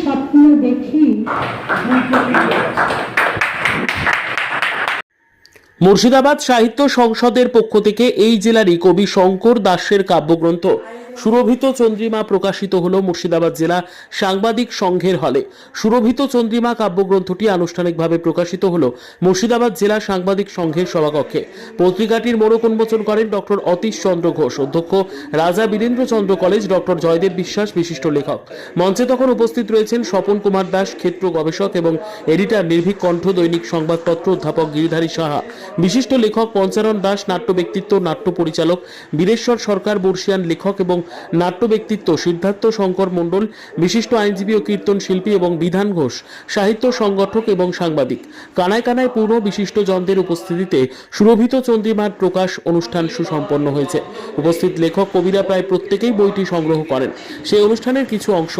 স্বপ্ন দেখি। মুর্শিদাবাদ সাহিত্য সংসদের পক্ষ থেকে এই জেলারই কবি শঙ্কর দাসের কাব্যগ্রন্থ। সুরভিত চন্দ্রিমা প্রকাশিত হল মুর্শিদাবাদ জেলা সাংবাদিক সংঘের হলে। সুরভিত চন্দ্রিমা কাব্যগ্রন্থটি আনুষ্ঠানিকভাবে প্রকাশিত হল মুর্শিদাবাদ জেলা সাংবাদিক সংঘের সভাকক্ষে। পত্রিকাটির মোড়ক উন্মোচন করেন ডক্টর অতীশ চন্দ্র ঘোষ, অধ্যক্ষ রাজা বীরেন্দ্র চন্দ্র কলেজ, ডক্টর জয়দেব বিশ্বাস, বিশিষ্ট লেখক। মঞ্চে তখন উপস্থিত রয়েছেন স্বপন কুমার দাস, ক্ষেত্র গবেষক এবং এডিটর নির্ভীক কণ্ঠ দৈনিক সংবাদপত্র অধ্যাপক গিরিধারী সাহা। বিশিষ্ট লেখক পঞ্চারণ দাস, নাট্য ব্যক্তিত্ব, নাট্য পরিচালক বীরেশ্বর সরকার, বর্ষিয়ান লেখক এবং নাট্য ব্যক্তিত্ব সিদ্ধার্থ শঙ্কর মণ্ডল, বিশিষ্ট আইনজীবী ও কীর্তন শিল্পী এবং বিধান ঘোষ, সাহিত্য সংগঠক এবং সাংবাদিক। কানায় কানায় পূর্ণ বিশিষ্ট জনদের উপস্থিতিতে সুরভিত চন্দ্রিমার প্রকাশ অনুষ্ঠান সুসম্পন্ন হয়েছে। উপস্থিত লেখক কবিরা প্রায় প্রত্যেকেই বইটি সংগ্রহ করেন। সেই অনুষ্ঠানের কিছু অংশ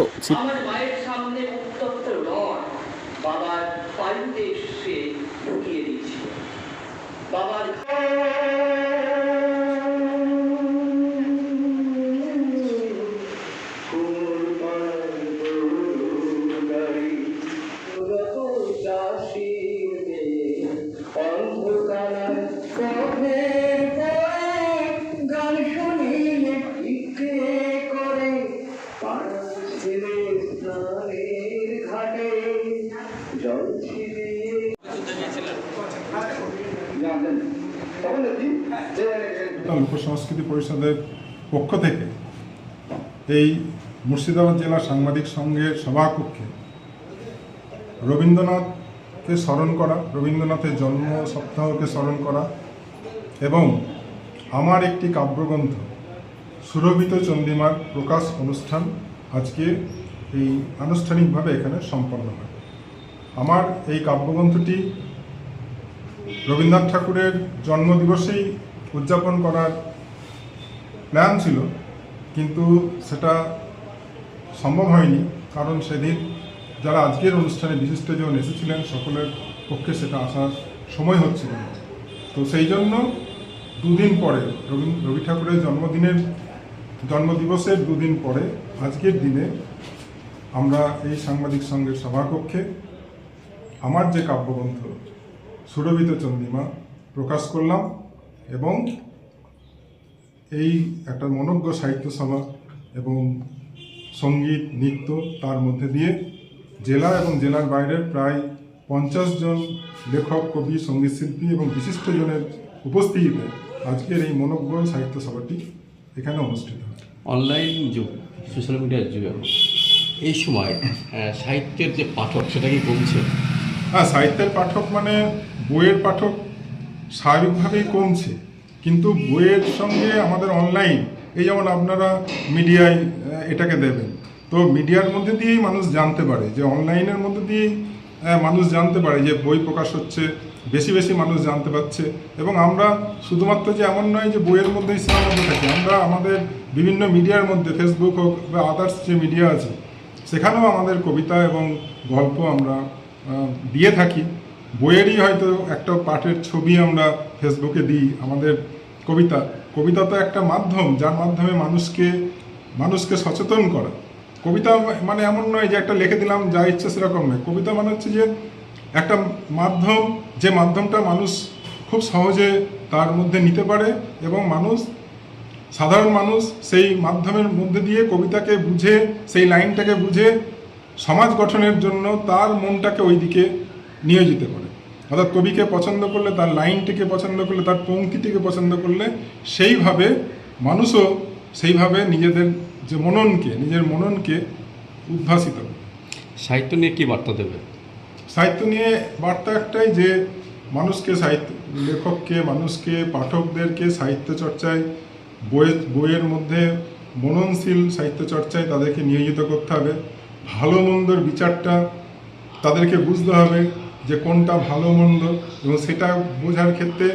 লোক সংস্কৃতি পরিষদের পক্ষ থেকে এই মুর্শিদাবাদ জেলা সাংবাদিক সংঘের সভাকক্ষে রবীন্দ্রনাথকে স্মরণ করা, রবীন্দ্রনাথের জন্ম সপ্তাহকে স্মরণ করা এবং আমার একটি কাব্যগ্রন্থ, সুরভিত চন্দ্রিমার প্রকাশ অনুষ্ঠান আজকে এই আনুষ্ঠানিকভাবে এখানে সম্পন্ন হয়। আমার এই কাব্যগ্রন্থটি রবীন্দ্রনাথ ঠাকুরের জন্মদিবসেই উদযাপন করার প্ল্যান ছিল, কিন্তু সেটা সম্ভব হয়নি, কারণ সেদিন যারা আজকের অনুষ্ঠানে বিশিষ্টজন এসেছিলেন, সকলের পক্ষে সেটা আসার সময় হচ্ছিল না। তো সেই জন্য দুদিন পরে, রবি রবি ঠাকুরের জন্মদিনের, জন্মদিবসের দুদিন পরে, আজকের দিনে আমরা এই সাংবাদিক সংঘের সভাকক্ষে আমার যে কাব্যগ্রন্থ সুরভিত চন্দ্রিমা প্রকাশ করলাম এবং এই একটা মনজ্ঞ সাহিত্য সভা এবং সংগীত নৃত্য তার মধ্যে দিয়ে জেলা এবং জেলার বাইরের প্রায় পঞ্চাশ জন লেখক কবি সঙ্গীতশিল্পী এবং বিশিষ্টজনের উপস্থিতিতে আজকের এই মনজ্ঞ সাহিত্য সভাটি এখানে অনুষ্ঠিত হয়। অনলাইন যুগ সোশ্যাল মিডিয়ার যুগ এই সময় সাহিত্যের যে পাঠক সেটা কি কমছে? হ্যাঁ সাহিত্যের পাঠক মানে বইয়ের পাঠক স্বাভাবিকভাবেই কমছে। কিন্তু বইয়ের সঙ্গে আমাদের অনলাইন এই যেমন আপনারা মিডিয়ায় এটাকে দেবেন। তো মিডিয়ার মধ্যে দিয়েই মানুষ জানতে পারে যে অনলাইনের মধ্যে দিয়েই মানুষ জানতে পারে যে বই প্রকাশ হচ্ছে, বেশি বেশি মানুষ জানতে পারছে। এবং আমরা শুধুমাত্র যে এমন নয় যে বইয়ের মধ্যেই সীমাবদ্ধ থাকি, আমরা আমাদের বিভিন্ন মিডিয়ার মধ্যে ফেসবুক হোক বা আদার্স যে মিডিয়া আছে, সেখানেও আমাদের কবিতা এবং গল্প আমরা দিয়ে থাকি। বইয়েরই হয়তো একটা পাঠের ছবি আমরা ফেসবুকে দিই, আমাদের কবিতা। কবিতা তো একটা মাধ্যম, যার মাধ্যমে মানুষকে মানুষকে সচেতন করা। কবিতা মানে এমন নয় যে একটা লিখে দিলাম, যা ইচ্ছে সেরকম নয়। কবিতা মানে হচ্ছে যে একটা মাধ্যম, যে মাধ্যমটা মানুষ খুব সহজে তার মধ্যে নিতে পারে এবং মানুষ, সাধারণ মানুষ সেই মাধ্যমের মধ্যে দিয়ে কবিতাকে বুঝে, সেই লাইনটাকে বুঝে সমাজ গঠনের জন্য তার মনটাকে ওই দিকে নিয়োজিত করে অর্থাৎ কবিকে পছন্দ করলে তার লাইনটিকে পছন্দ করলে তার পঙ্ক্তিটিকে পছন্দ করলে সেইভাবে মানুষও সেইভাবে নিজেদের যে মননকে নিজের মননকে উদ্ভাসিত করে সাহিত্য নিয়ে কি বার্তা দেবে? সাহিত্য নিয়ে বার্তা একটাই যে মানুষকে সাহিত্য লেখককে মানুষকে পাঠকদেরকে সাহিত্য চর্চায় বইয়ের বইয়ের মধ্যে মননশীল সাহিত্য চর্চায় তাদেরকে নিয়োজিত করতে হবে। ভালো মন্দর বিচারটা তাদেরকে বুঝতে হবে। যে কোনটা ভালো মন্দ, এবং সেটা বোঝার ক্ষেত্রে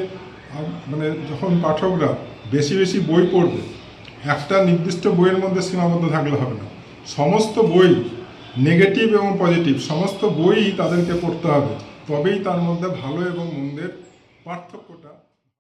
মানে যখন পাঠকরা বেশি বেশি বই পড়বে, একটা নির্দিষ্ট বইয়ের মধ্যে সীমাবদ্ধ থাকলে হবে না। সমস্ত বই নেগেটিভ এবং পজিটিভ, সমস্ত বই তাদেরকে পড়তে হবে। তবেই তার মধ্যে ভালো এবং মন্দের পার্থক্যটা